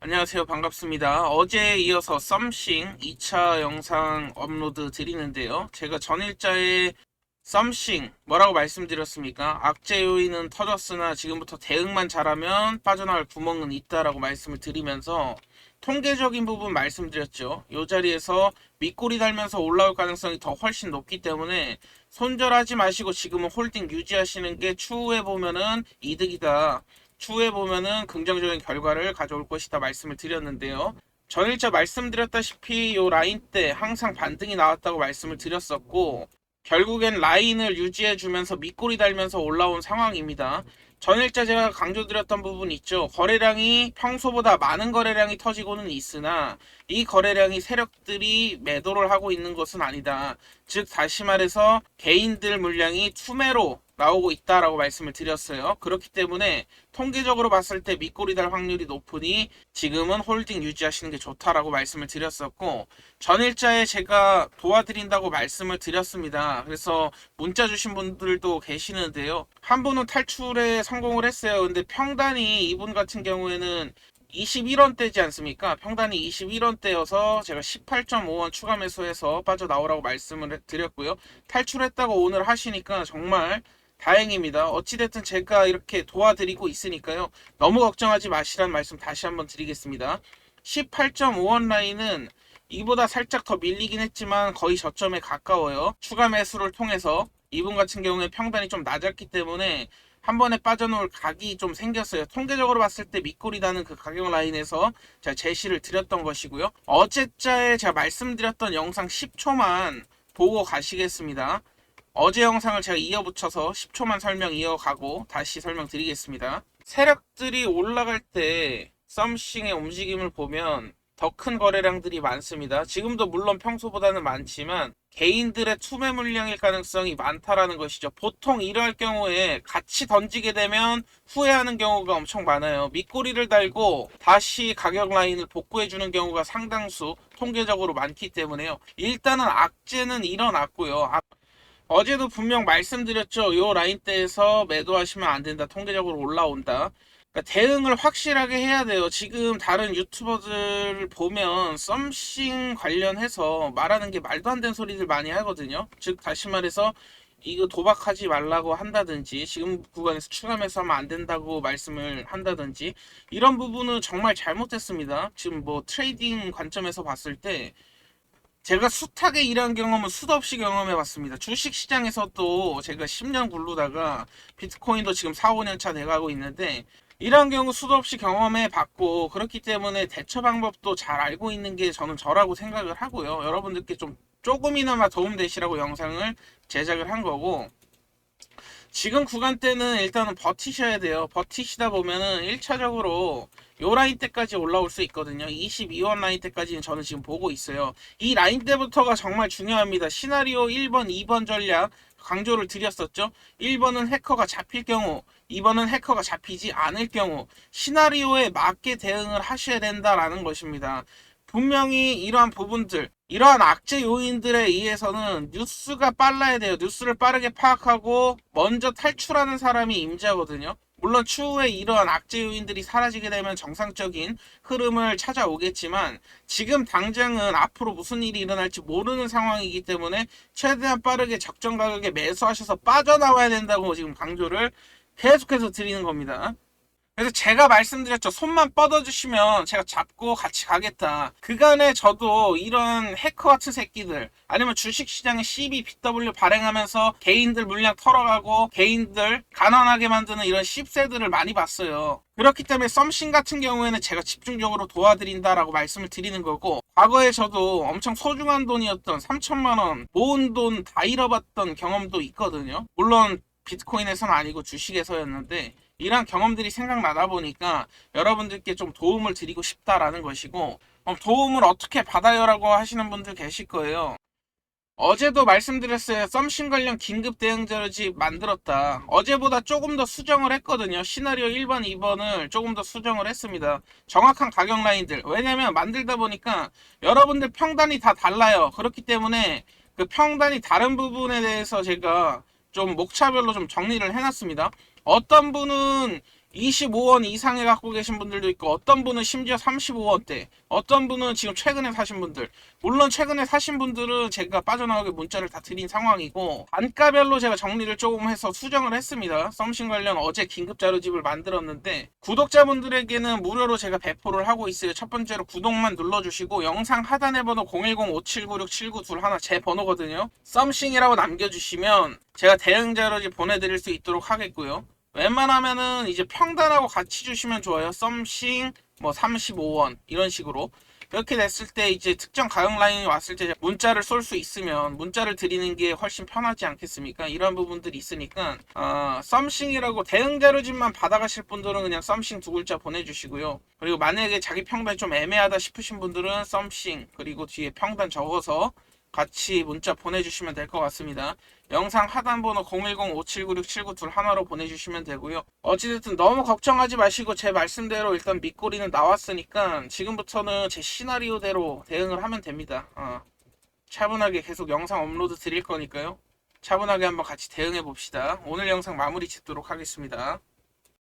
안녕하세요. 반갑습니다. 어제에 이어서 썸씽 2차 영상 업로드 드리는데요. 제가 전일자에 썸씽 뭐라고 말씀드렸습니까? 악재 요인은 터졌으나 지금부터 대응만 잘하면 빠져나갈 구멍은 있다라고 말씀을 드리면서 통계적인 부분 말씀드렸죠. 이 자리에서 밑꼬리 달면서 올라올 가능성이 더 훨씬 높기 때문에 손절하지 마시고 지금은 홀딩 유지하시는 게 추후에 보면은 이득이다. 추후에 보면은 긍정적인 결과를 가져올 것이다 말씀을 드렸는데요. 전일자 말씀드렸다시피 요 라인 때 항상 반등이 나왔다고 말씀을 드렸었고 결국엔 라인을 유지해 주면서 밑꼬리 달면서 올라온 상황입니다. 전일자 제가 강조드렸던 부분 있죠. 거래량이 평소보다 많은 거래량이 터지고는 있으나 이 거래량이 세력들이 매도를 하고 있는 것은 아니다. 즉 다시 말해서 개인들 물량이 투매로 나오고 있다라고 말씀을 드렸어요. 그렇기 때문에 통계적으로 봤을 때 밑꼬리 달 확률이 높으니 지금은 홀딩 유지하시는 게 좋다라고 말씀을 드렸었고 전일자에 제가 도와드린다고 말씀을 드렸습니다. 그래서 문자 주신 분들도 계시는데요. 한 분은 탈출에 성공을 했어요. 근데 평단이 이분 같은 경우에는 21원대지 않습니까? 평단이 21원대여서 제가 18.5원 추가 매수해서 빠져나오라고 말씀을 드렸고요. 탈출했다고 오늘 하시니까 정말 다행입니다. 어찌됐든 제가 이렇게 도와드리고 있으니까요. 너무 걱정하지 마시라는 말씀 다시 한번 드리겠습니다. 18.5원 라인은 이보다 살짝 더 밀리긴 했지만 거의 저점에 가까워요. 추가 매수를 통해서 이분 같은 경우에 평단이 좀 낮았기 때문에 한 번에 빠져나올 각이 좀 생겼어요. 통계적으로 봤을 때 밑꼬리다는 그 가격 라인에서 제가 제시를 드렸던 것이고요. 어제자에 제가 말씀드렸던 영상 10초만 보고 가시겠습니다. 어제 영상을 제가 이어붙여서 10초만 설명 이어가고 다시 설명드리겠습니다. 세력들이 올라갈 때 썸씽의 움직임을 보면 더 큰 거래량들이 많습니다. 지금도 물론 평소보다는 많지만 개인들의 투매 물량일 가능성이 많다라는 것이죠. 보통 이러할 경우에 같이 던지게 되면 후회하는 경우가 엄청 많아요. 밑꼬리를 달고 다시 가격 라인을 복구해주는 경우가 상당수 통계적으로 많기 때문에요. 일단은 악재는 일어났고요. 악- 어제도 분명 말씀드렸죠. 요 라인대에서 매도하시면 안 된다. 통계적으로 올라온다. 그러니까 대응을 확실하게 해야 돼요. 지금 다른 유튜버들 보면 썸씽 관련해서 말하는 게 말도 안 되는 소리들 많이 하거든요. 즉 다시 말해서 이거 도박하지 말라고 한다든지 지금 구간에서 추가매수 하면 안 된다고 말씀을 한다든지 이런 부분은 정말 잘못됐습니다. 지금 뭐 트레이딩 관점에서 봤을 때 제가 숱하게 일한 경험은 수도 없이 경험해 봤습니다. 주식 시장에서도 제가 10년 굴르다가 비트코인도 지금 4, 5년 차 돼가고 있는데 이런 경우 수도 없이 경험해 봤고 그렇기 때문에 대처 방법도 잘 알고 있는 게 저는 저라고 생각을 하고요. 여러분들께 좀 조금이나마 도움 되시라고 영상을 제작을 한 거고 지금 구간 때는 일단은 버티셔야 돼요. 버티시다 보면은 1차적으로 요 라인 때까지 올라올 수 있거든요. 22원 라인 때까지는 저는 지금 보고 있어요. 이 라인 때부터가 정말 중요합니다. 시나리오 1번, 2번 전략 강조를 드렸었죠. 1번은 해커가 잡힐 경우, 2번은 해커가 잡히지 않을 경우 시나리오에 맞게 대응을 하셔야 된다라는 것입니다. 분명히 이러한 부분들, 이러한 악재 요인들에 의해서는 뉴스가 빨라야 돼요. 뉴스를 빠르게 파악하고 먼저 탈출하는 사람이 임자거든요. 물론 추후에 이러한 악재 요인들이 사라지게 되면 정상적인 흐름을 찾아오겠지만 지금 당장은 앞으로 무슨 일이 일어날지 모르는 상황이기 때문에 최대한 빠르게 적정 가격에 매수하셔서 빠져나와야 된다고 지금 강조를 계속해서 드리는 겁니다. 그래서 제가 말씀드렸죠. 손만 뻗어주시면 제가 잡고 같이 가겠다. 그간에 저도 이런 해커 같은 새끼들, 아니면 주식시장에 CB, BW 발행하면서 개인들 물량 털어가고 개인들 가난하게 만드는 이런 씹새들을 많이 봤어요. 그렇기 때문에 썸씽 같은 경우에는 제가 집중적으로 도와드린다라고 말씀을 드리는 거고, 과거에 저도 엄청 소중한 돈이었던 3천만 원 모은 돈 다 잃어봤던 경험도 있거든요. 물론 비트코인에서는 아니고 주식에서였는데, 이런 경험들이 생각나다 보니까 여러분들께 좀 도움을 드리고 싶다라는 것이고 어, 도움을 어떻게 받아요라고 하시는 분들 계실 거예요. 어제도 말씀드렸어요. 썸씽 관련 긴급 대응 자료집 만들었다. 어제보다 조금 더 수정을 했거든요. 시나리오 1번, 2번을 조금 더 수정을 했습니다. 정확한 가격 라인들. 왜냐면 만들다 보니까 여러분들 평단이 다 달라요. 그렇기 때문에 그 평단이 다른 부분에 대해서 제가 좀 목차별로 좀 정리를 해놨습니다. 어떤 분은 25원 이상에 갖고 계신 분들도 있고 어떤 분은 심지어 35원대 어떤 분은 지금 최근에 사신 분들. 물론 최근에 사신 분들은 제가 빠져나오게 문자를 다 드린 상황이고 단가별로 제가 정리를 조금 해서 수정을 했습니다. 썸씽 관련 어제 긴급 자료집을 만들었는데 구독자분들에게는 무료로 제가 배포를 하고 있어요. 첫 번째로 구독만 눌러주시고 영상 하단에 번호 010-5796-7921 제 번호거든요. 썸씽이라고 남겨주시면 제가 대응 자료집 보내드릴 수 있도록 하겠고요 웬만하면은 이제 평단하고 같이 주시면 좋아요. 썸씽 뭐 35원 이런 식으로 이렇게 됐을 때 이제 특정 가격 라인이 왔을 때 문자를 쏠 수 있으면 문자를 드리는 게 훨씬 편하지 않겠습니까? 이런 부분들이 있으니까 어, 썸씽이라고 대응 자료집만 받아가실 분들은 그냥 썸씽 두 글자 보내주시고요. 그리고 만약에 자기 평단이 좀 애매하다 싶으신 분들은 썸씽 그리고 뒤에 평단 적어서 같이 문자 보내주시면 될 것 같습니다. 영상 하단 번호 010-5796-7921 하나로 보내주시면 되고요. 어찌됐든 너무 걱정하지 마시고 제 말씀대로 일단 밑꼬리는 나왔으니까 지금부터는 제 시나리오대로 대응을 하면 됩니다. 어, 차분하게 계속 영상 업로드 드릴 거니까요. 차분하게 한번 같이 대응해 봅시다. 오늘 영상 마무리 짓도록 하겠습니다.